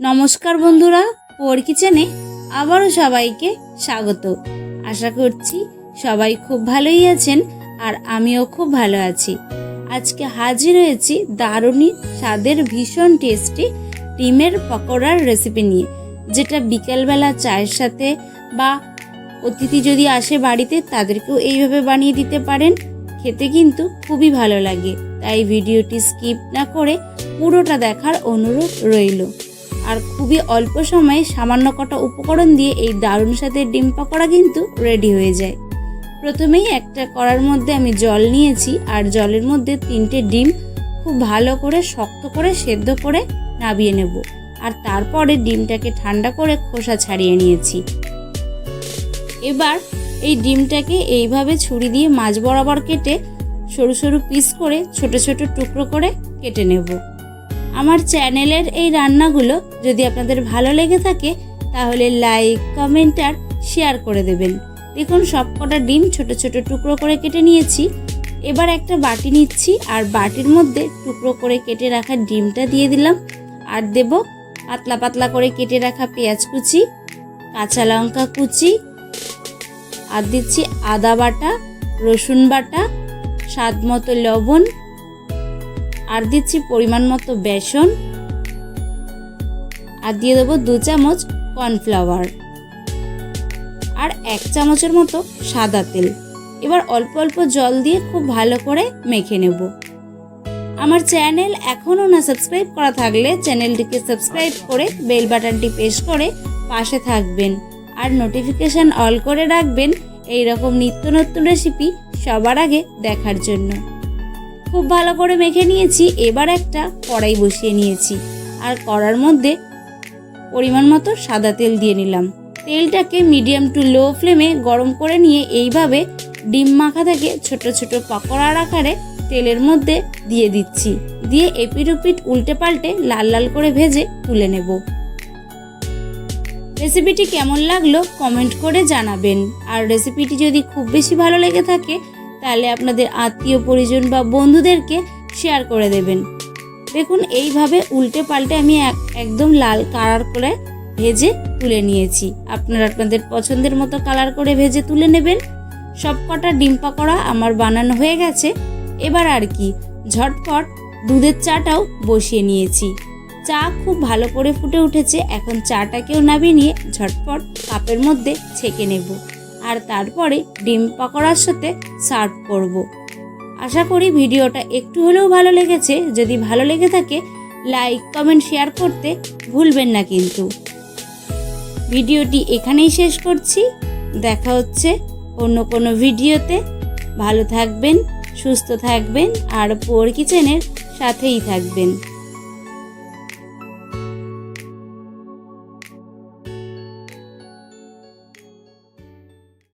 নমস্কার বন্ধুরা, পোর কিচেনে আবারও সবাইকে স্বাগত। আশা করছি সবাই খুব ভালোই আছেন আর আমিও খুব ভালো আছি। আজকে হাজির হয়েছি দারুণী স্বাদের ভীষণ টেস্টি ডিমের পকোড়ার রেসিপি নিয়ে, যেটা বিকেলবেলা চায়ের সাথে বা অতিথি যদি আসে বাড়িতে, তাদেরকেও এইভাবে বানিয়ে দিতে পারেন। খেতে কিন্তু খুবই ভালো লাগে, তাই ভিডিওটি স্কিপ না করে পুরোটা দেখার অনুরোধ রইল। আর খুবই অল্প সময়ে সামান্য কটা উপকরণ দিয়ে এই দারুণ স্বাদের ডিম পাকোড়া কিন্তু রেডি হয়ে যায়। প্রথমেই একটা কড়ার মধ্যে আমি জল নিয়েছি আর জলের মধ্যে তিনটে ডিম খুব ভালো করে শক্ত করে সেদ্ধ করে নাবিয়ে নেব। আর তারপরে ডিমটাকে ঠান্ডা করে খোসা ছাড়িয়ে নিয়েছি। এবার এই ডিমটাকে এইভাবে ছুরি দিয়ে মাছ বরাবর কেটে সরু সরু পিস করে ছোট ছোট টুকরো করে কেটে নেব। আমার চ্যানেলের এই রান্নাগুলো যদি আপনাদের ভালো লেগে থাকে, তাহলে লাইক, কমেন্ট আর শেয়ার করে দেবেন। দেখুন, সব কটা ডিম ছোট ছোট টুকরো করে কেটে নিয়েছি। এবার একটা বাটি নিচ্ছি আর বাটির মধ্যে টুকরো করে কেটে রাখা ডিমটা দিয়ে দিলাম। আর দেব পাতলা পাতলা করে কেটে রাখা পেঁয়াজ কুচি, কাঁচা লঙ্কা কুচি, আর দিচ্ছি আদা বাটা, রসুন বাটা স্বাদ মতো লবণ আর দিচ্ছি পরিমাণ মতো বেসন। আর দিয়ে দেবো দু চামচ কর্নফ্লাওয়ার। আর এক চামচের মতো সাদা তেল। এবার অল্প অল্প জল দিয়ে খুব ভালো করে মেখে নেব। আমার চ্যানেল এখনও না সাবস্ক্রাইব করা থাকলে চ্যানেলটিকে সাবস্ক্রাইব করে বেল বাটনটি প্রেস করে পাশে থাকবেন। আর নোটিফিকেশান অল করে রাখবেন। এই রকম নিত্য নতুন রেসিপি সবার আগে দেখার জন্য। খুব ভালো করে মেখে নিয়েছি। এবার একটা কড়াই বসিয়ে নিয়েছি। আর কড়ার মধ্যে পরিমাণ মতো সাদা তেল দিয়ে নিলাম। তেলটাকে মিডিয়াম টু লো ফ্লেমে গরম করে নিয়ে এইভাবে ডিম মাখা থেকে ছোট ছোট পকোড়ার আকারে তেলের মধ্যে দিয়ে দিচ্ছি। দিয়ে এপিট উপিট উল্টে পাল্টে লাল লাল করে ভেজে তুলে নেব। রেসিপিটি কেমন লাগল কমেন্ট করে জানাবেন। আর রেসিপিটি যদি খুব বেশি ভালো লেগে থাকে তাহলে আপনাদের আত্মীয় পরিজন বা বন্ধুদেরকে শেয়ার করে দেবেন। দেখুন, এইভাবে উল্টে পাল্টে আমি এক, একদম লাল কালার করে ভেজে তুলে নিয়েছি। আপনারা আপনাদের পছন্দের মতো কালার করে ভেজে তুলে নেবেন। সব কটা ডিম পাকোড়া আমার বানানো হয়ে গেছে। এবার আর কি, ঝটপট দুধের চাটাও বসিয়ে নিয়েছি। চা খুব ভালো করে ফুটে উঠেছে, এখন চাটাকেও নামিয়ে নিয়ে ঝটপট কাপের মধ্যে ছেঁকে নেব। আর তারপরে ডিম পাকোড়ার সাথে সার্ভ করব। আশা করি ভিডিওটা একটু হলেও ভালো লেগেছে। যদি ভালো লেগে থাকে, লাইক, কমেন্ট, শেয়ার করতে ভুলবেন না কিন্তু। ভিডিওটি এখানেই শেষ করছি। দেখা হচ্ছে অন্য কোনো ভিডিওতে। ভালো থাকবেন, সুস্থ থাকবেন, আর পোর কিচেনের সাথেই থাকবেন।